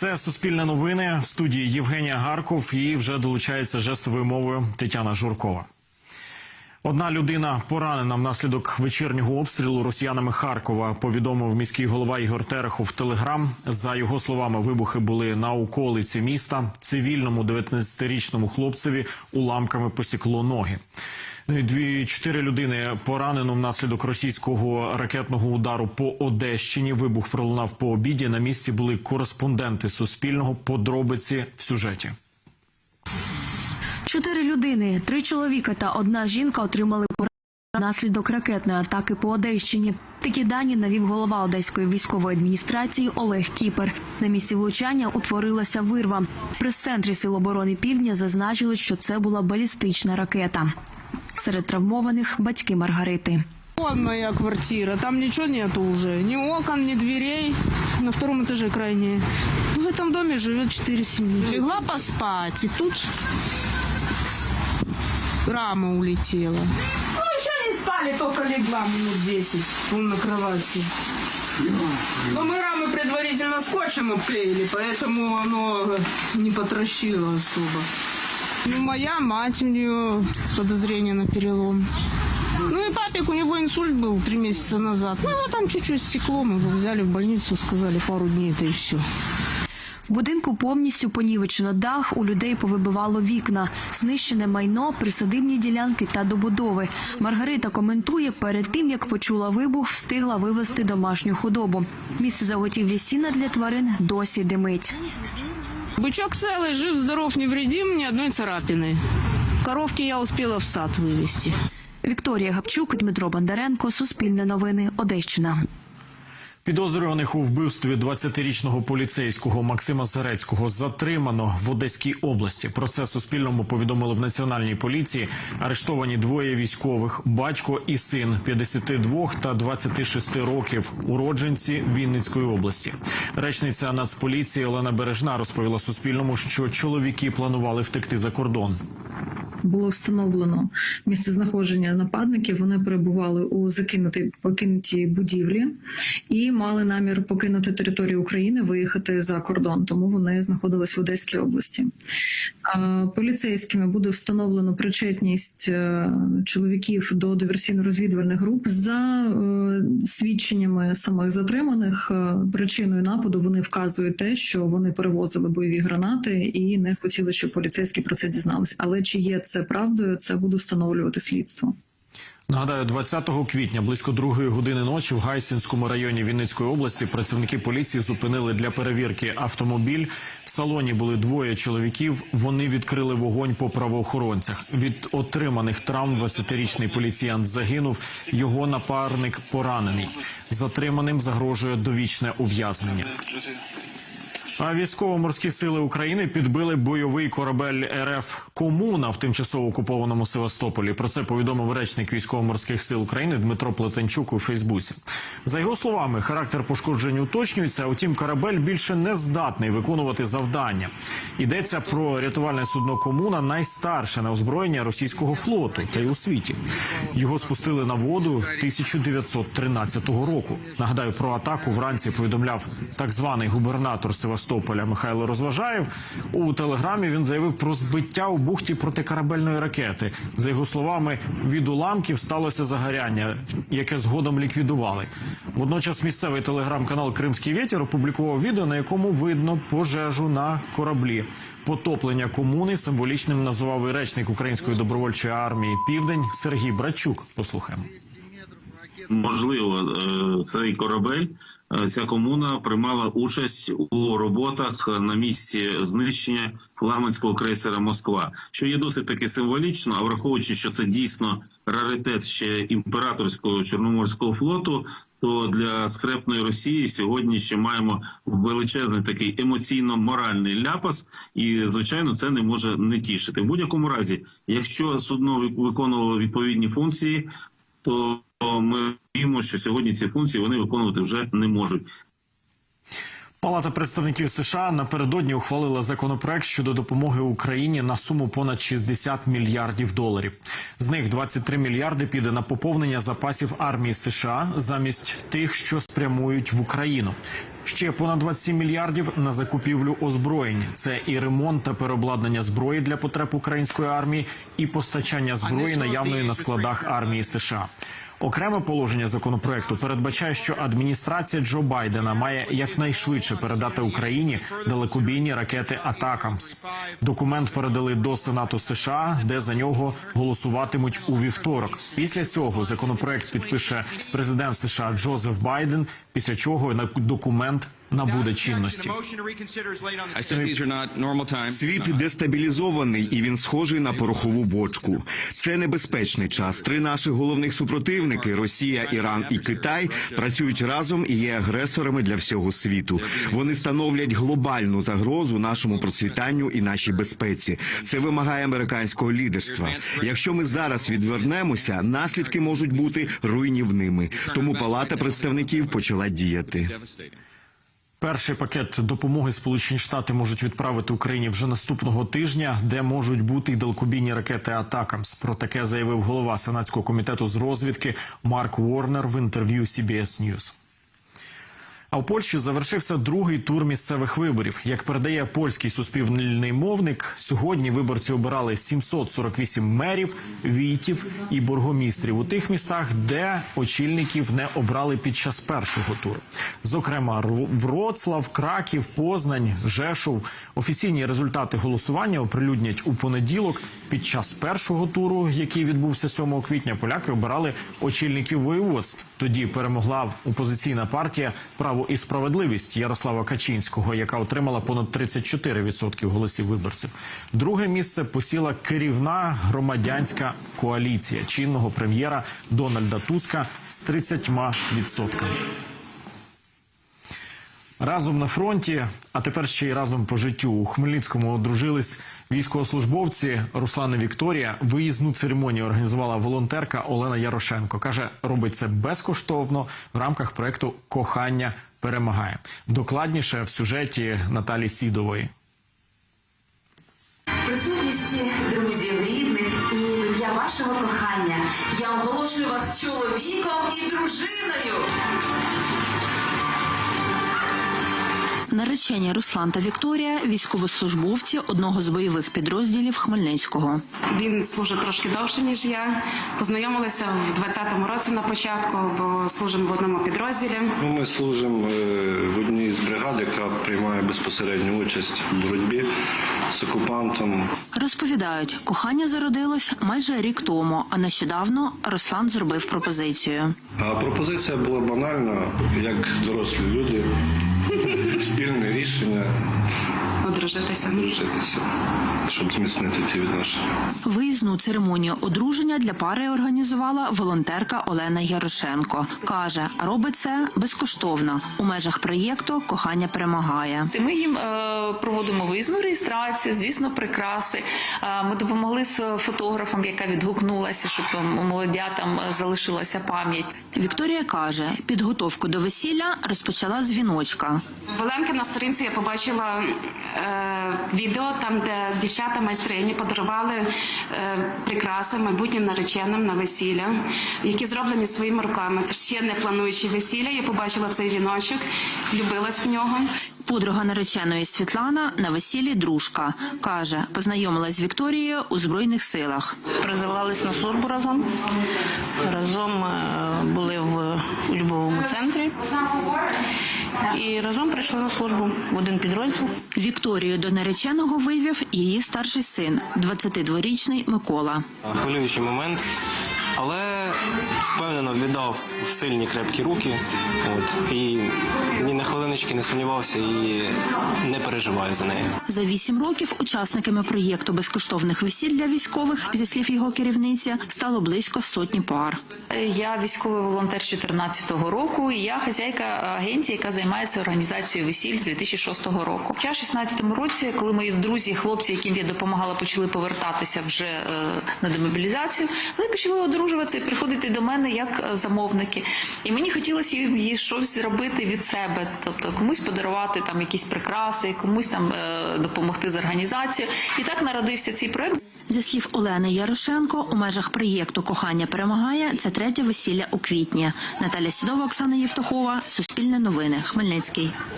Це суспільне новини в студії Євгенія Гарков і вже долучається жестовою мовою Тетяна Журкова. Одна людина поранена внаслідок вечірнього обстрілу росіянами Харкова. Повідомив міський голова Ігор Терехов в Телеграм. За його словами, вибухи були на околиці міста. Цивільному 19-річному хлопцеві уламками посікло ноги. Ну Дві чотири людини поранено внаслідок російського ракетного удару по Одещині. Вибух пролунав по обіді. На місці були кореспонденти Суспільного. Подробиці в сюжеті. Чотири людини, три чоловіка та одна жінка отримали поранення внаслідок ракетної атаки по Одещині. Такі дані навів голова Одеської військової адміністрації Олег Кіпер. На місці влучання утворилася вирва. В прес-центрі Сил оборони Півдня зазначили, що це була балістична ракета. Серед травмованих батьки Маргарити. Вон моя квартира, там ничего нету уже, ни окон, ни дверей, на втором этаже крайнее. В этом доме живет четыре семьи. Легла поспать, и тут Рама улетела. Ну, еще не спали, только легла минут 10 вон на кровати. Но мы рамы предварительно скотчем обклеили, поэтому оно не потрощило особо. Ну, моя мать, у нее подозрение на перелом. Ну и папик, у него инсульт был три месяца назад. Ну, его там чуть-чуть стекло, мы его взяли в больницу, сказали пару дней, это и все. В будинку повністю понівечено дах, у людей повибивало вікна, знищене майно, присадибні ділянки та добудови. Маргарита коментує, перед тим як почула вибух, встигла вивезти домашню худобу. Місце заготівлі сіна для тварин досі димить. Бычок целый, жив, здоров, невредим, ни одной царапины. Коровки я успела в сад вывести. Вікторія Гапчук, Дмитро Бондаренко, Суспільне новини, Одещина. Підозрюваних у вбивстві 20-річного поліцейського Максима Зарецького затримано в Одеській області. Про це Суспільному повідомили в національній поліції. Арештовані двоє військових: батько і син 52 та 26 років, уродженці Вінницької області. Речниця Нацполіції Олена Бережна розповіла Суспільному, що чоловіки планували втекти за кордон. Було встановлено місце знаходження нападників. Вони перебували у закинутій покинутій будівлі і мали намір покинути територію України, виїхати за кордон. Тому вони знаходились в Одеській області. Поліцейськими буде встановлено причетність е, чоловіків до диверсійно-розвідувальних груп за е, свідченнями самих затриманих. е, Причиною нападу вони вказують те, що вони перевозили бойові гранати і не хотіли, щоб поліцейські про це дізнались. Але чи є це правдою, це буде встановлювати слідство. Нагадаю, 20 квітня близько другої години ночі в Гайсінському районі Вінницької області працівники поліції зупинили для перевірки автомобіль. В салоні були двоє чоловіків. Вони відкрили вогонь по правоохоронцях. Від отриманих травм 20-річний поліціянт загинув. Його напарник поранений. Затриманим загрожує довічне ув'язнення. А військово-морські сили України підбили бойовий корабель РФ Комуна в тимчасово окупованому Севастополі. Про це повідомив речник військово-морських сил України Дмитро Плетенчук у Фейсбуці. За його словами, характер пошкоджень уточнюється. Утім, корабель більше не здатний виконувати завдання. Йдеться про рятувальне судно Комуна, найстарше на озброєння російського флоту та й у світі. Його спустили на воду 1913 року. Нагадаю, про атаку вранці повідомляв так званий губернатор Севастополя Михайло Розважаєв. У телеграмі він заявив про збиття у бухті протикорабельної ракети. За його словами, від уламків сталося загоряння, яке згодом ліквідували. Водночас місцевий телеграм-канал Кримський вітер опублікував відео, на якому видно пожежу на кораблі. Потоплення комуни символічним називав і речник української добровольчої армії Південь Сергій Брачук. Послухаємо. Можливо, е, цей корабель, е, ця комуна приймала участь у роботах на місці знищення флагманського крейсера Москва, що є досить таки символічно. А враховуючи, що це дійсно раритет ще імператорського чорноморського флоту. То для скрепної Росії сьогодні ще маємо величезний такий емоційно-моральний ляпас, і звичайно, це не може не тішити. В будь-якому разі, якщо судно виконувало відповідні функції, то ми розуміємо, що сьогодні ці функції вони виконувати вже не можуть. Палата представників США напередодні ухвалила законопроект щодо допомоги Україні на суму понад 60 мільярдів доларів. З них 23 мільярди піде на поповнення запасів армії США замість тих, що спрямують в Україну. Ще понад 27 мільярдів на закупівлю озброєнь. Це і ремонт та переобладнання зброї для потреб української армії, і постачання зброї наявної на складах армії США. Окреме положення законопроекту передбачає, що адміністрація Джо Байдена має якнайшвидше передати Україні далекобійні ракети Атакамс. Документ передали до Сенату США, де за нього голосуватимуть у вівторок. Після цього законопроект підпише президент США Джозеф Байден. Після чого на- документ набуде чинності. Світ дестабілізований і він схожий на порохову бочку. Це небезпечний час. Три наших головних супротивники Росія, Іран і Китай працюють разом і є агресорами для всього світу. Вони становлять глобальну загрозу нашому процвітанню і нашій безпеці. Це вимагає американського лідерства. Якщо ми зараз відвернемося, наслідки можуть бути руйнівними. Тому Палата представників почала діяти. Перший пакет допомоги Сполучені Штати можуть відправити Україні вже наступного тижня, де можуть бути й далекобійні ракети Атакамс. Про таке заявив голова сенатського комітету з розвідки Марк Уорнер в інтерв'ю CBS News. А в Польщі завершився другий тур місцевих виборів. Як передає польський суспільний мовник, сьогодні виборці обирали 748 мерів, війтів і бургомістрів у тих містах, де очільників не обрали під час першого туру. Зокрема, Вроцлав, Краків, Познань, Жешов. Офіційні результати голосування оприлюднять у понеділок. Під час першого туру, який відбувся 7 квітня, поляки обирали очільників воєводств. Тоді перемогла опозиційна партія Право і справедливість Ярослава Качинського, яка отримала понад 34% голосів виборців. Друге місце посіла керівна громадянська коаліція чинного прем'єра Дональда Туска з 30%. Разом на фронті, а тепер ще й разом по життю. У Хмельницькому одружились військовослужбовці Руслан і Вікторія. Виїзну церемонію організувала волонтерка Олена Ярошенко. Каже, робить це безкоштовно в рамках проекту Кохання перемагає. Докладніше в сюжеті Наталі Сідової. Присутності друзів, рідних і ім'я вашого кохання я оголошую вас чоловіком і дружиною. Наречені Руслан та Вікторія військовослужбовці одного з бойових підрозділів Хмельницького. Він служить трошки довше, ніж я. Познайомилися в 20-му році на початку, бо служимо в одному підрозділі. Ну, Ми служимо е, в одній з бригад, яка приймає безпосередню участь в боротьбі з окупантом. Розповідають, кохання зародилось майже рік тому, а нещодавно Руслан зробив пропозицію. А пропозиція була банальна, як дорослі люди, спільне рішення Одружитися. дружитися, щоб зміцнити ті відношення. Виїзну церемонію одруження для пари організувала волонтерка Олена Ярошенко. каже, робить це безкоштовно у межах проєкту Кохання перемагає. Ми їм е, проводимо виїзну реєстрацію, звісно, прикраси. Е, Ми допомогли з фотографом, яка відгукнулася, щоб молодятам залишилася пам'ять. Вікторія каже, підготовку до весілля розпочала з віночка. В Оленки на сторінці я побачила е, відео, там, де дівчата майстрині подарували е, прикраси майбутнім нареченим на весілля, які зроблені своїми руками. Це ще не плануючи весілля. Я побачила цей віночок, влюбилась в нього. Подруга нареченої Світлана на весіллі дружка каже, познайомилась з Вікторією у збройних силах. Призивалися на службу разом. Разом е, були в учбовому центрі. І разом прийшли на службу в один підрозділ. Вікторію до нареченого вивів її старший син, 22-річний Микола. хвилюючий момент, але впевнено віддав в сильні крепкі руки. От, і ні на хвилиночки не сумнівався і не переживаю за неї. За вісім років учасниками проєкту безкоштовних весіль для військових, зі слів його керівниці, стало близько сотні пар. Я військовий волонтер з 14-го року. і Я хазяйка агенції, яка займається організацією весіль з 2006 року. Я в 16-му році, коли мої друзі, хлопці, яким я допомагала, почали повертатися вже е, на демобілізацію, вони почали одружуватися і приходити приходити до мене як е, замовники. І мені хотілося їй щось зробити від себе, тобто комусь подарувати там якісь прикраси, комусь там е, допомогти з організацією. І так народився цей проект. Зі слів Олени Ярошенко, у межах проєкту Кохання перемагає це третє весілля у квітні. Наталя Сідова, Оксана Євтухова, Суспільне новини, Хмельницький.